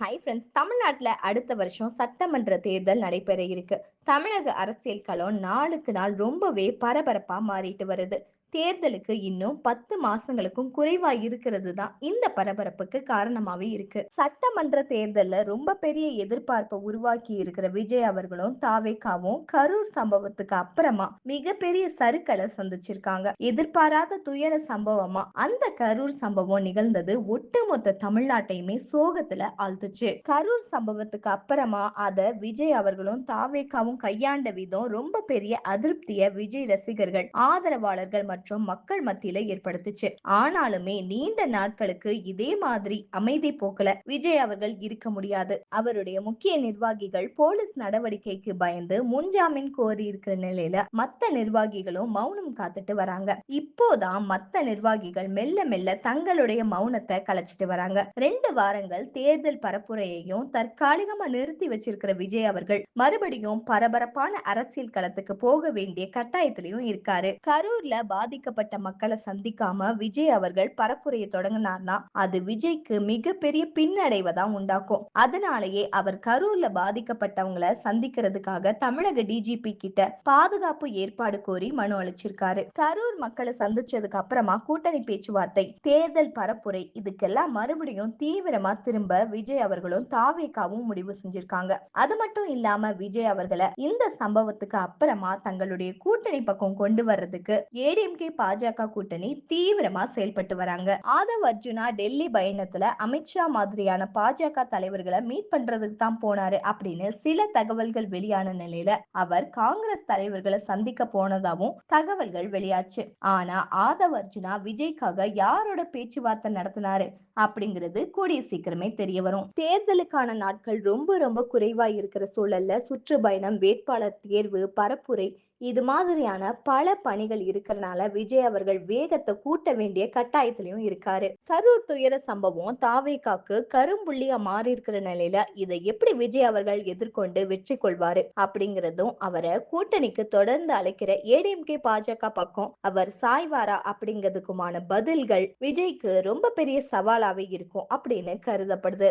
Hi friends தமிழ்நாட்டில் அடுத்த வருஷம் சட்டமன்ற தேர்தல் நடைபெற இருக்கு. தமிழக அரசியல் களம் நாளுக்கு நாள் ரொம்பவே பரபரப்பாக மாறிட்டு வருது. தேர்தலுக்கு இன்னும் பத்து மாசங்களுக்கும் குறைவா இருக்கிறது தான் இந்த பரபரப்புக்கு காரணமாவே இருக்கு. சட்டமன்ற தேர்தல்ல ரொம்ப பெரிய எதிர்பார்ப்பை உருவாக்கி இருக்கிற விஜய் அவர்களும் தாவேக்காவும் கரூர் சம்பவத்துக்கு அப்புறமா மிகப்பெரிய சருக்களை சந்திச்சிருக்காங்க. எதிர்பாராத துயர சம்பவமா அந்த கரூர் சம்பவம் நிகழ்ந்தது ஒட்டுமொத்த தமிழ்நாட்டையுமே சோகத்துல ஆழ்த்துச்சு. கரூர் சம்பவத்துக்கு அப்புறமா அத விஜய் அவர்களும் தாவேக்காவும் கையாண்ட விதம் ரொம்ப பெரிய அதிருப்திய விஜய் ரசிகர்கள் ஆதரவாளர்கள் மற்றும் மக்கள் மத்தியில ஏற்படுத்துச்சு. ஆனாலுமே நீண்ட நாட்களுக்கு இதே மாதிரி அமைதி போக்கல விஜய் அவர்கள் இருக்க முடியாது. அவருடைய முக்கிய நிர்வாகிகள் போலீஸ் நடவடிக்கைக்கு பயந்து முன்ஜாமீன் கோரி இருக்கிற நிலையில மத்த நிர்வாகிகளும் மௌனம் காத்துட்டு வராங்க. இப்போதான் மத்த நிர்வாகிகள் மெல்ல மெல்ல தங்களுடைய மௌனத்தை கலைச்சிட்டு வராங்க. ரெண்டு வாரங்கள் தேர்தல் பரப்புரையையும் தற்காலிகமா நிறுத்தி வச்சிருக்கிற விஜய் அவர்கள் மறுபடியும் பரபரப்பான அரசியல் களத்துக்கு போக வேண்டிய கட்டாயத்திலையும் இருக்காரு. கரூர்ல பாதிக்கப்பட்ட மக்களை சந்திக்காம விஜய் அவர்கள் பரப்புரையை தொடங்கினார்னா அது விஜய்க்கு மிகப்பெரிய பின்னடைவை தான் உண்டாக்கும். அதனாலேயே அவர் கரூர்ல பாதிக்கப்பட்டவங்களை சந்திக்கிறதுக்காக தமிழக டிஜிபி கிட்ட பாதுகாப்பு ஏற்பாடு கோரி மனு அளிச்சிருக்காரு. கரூர் மக்களை சந்திச்சதுக்கு அப்புறமா கூட்டணி பேச்சுவார்த்தை தேர்தல் பரப்புரை இதுக்கெல்லாம் மறுபடியும் தீவிரமா திரும்ப விஜய் அவர்களும் தாவேக்காவும் முடிவு செஞ்சிருக்காங்க. அது மட்டும் இல்லாம விஜய் அவர்களை இந்த சம்பவத்துக்கு அப்புறமா தங்களுடைய கூட்டணி பக்கம் கொண்டு வர்றதுக்கு ஏடிஎம்கே பாஜக கூட்டணி தீவிரமா செயல்பட்டு வராங்க. ஆதவ் அர்ஜுனா டெல்லி பயணத்துல அமித்ஷா மாதிரியான பாஜக தலைவர்களை மீட் பண்றதுக்கு தான் போனாரு அப்படின்னு சில தகவல்கள் வெளியான நிலையில அவர் காங்கிரஸ் தலைவர்களை சந்திக்க போனதாகவும் தகவல்கள் வெளியாச்சு. ஆனா ஆதவ் அர்ஜுனா விஜய்க்காக யாரோட பேச்சுவார்த்தை நடத்தினாரு அப்படிங்கிறது கூடிய சீக்கிரமே தெரிய வரும். தேர்தலுக்கான நாட்கள் ரொம்ப ரொம்ப குறைவா இருக்கிற சூழல்ல சுற்றுப்பயணம் வேட்பாளர் தேர்வு பரப்புரை இது மாதிரியான பல பணிகள் இருக்கிறனால விஜய் அவர்கள் வேகத்தை கூட்ட வேண்டிய கட்டாயத்திலையும் இருக்காரு. கரூர் துயர சம்பவம் தாவேக்காக்கு கரும்புள்ளியா மாறி இருக்கிற நிலையில இதை எப்படி விஜய் அவர்கள் எதிர்கொண்டு வெற்றி கொள்வாரு அப்படிங்கிறதும் அவரை கூட்டணிக்கு தொடர்ந்து அழைக்கிற ஏடிஎம்கே பாஜக பக்கம் அவர் சாய்வாரா அப்படிங்கிறதுக்குமான பதில்கள் விஜய்க்கு ரொம்ப பெரிய சவாலாவே இருக்கும் அப்படின்னு கருதப்படுது.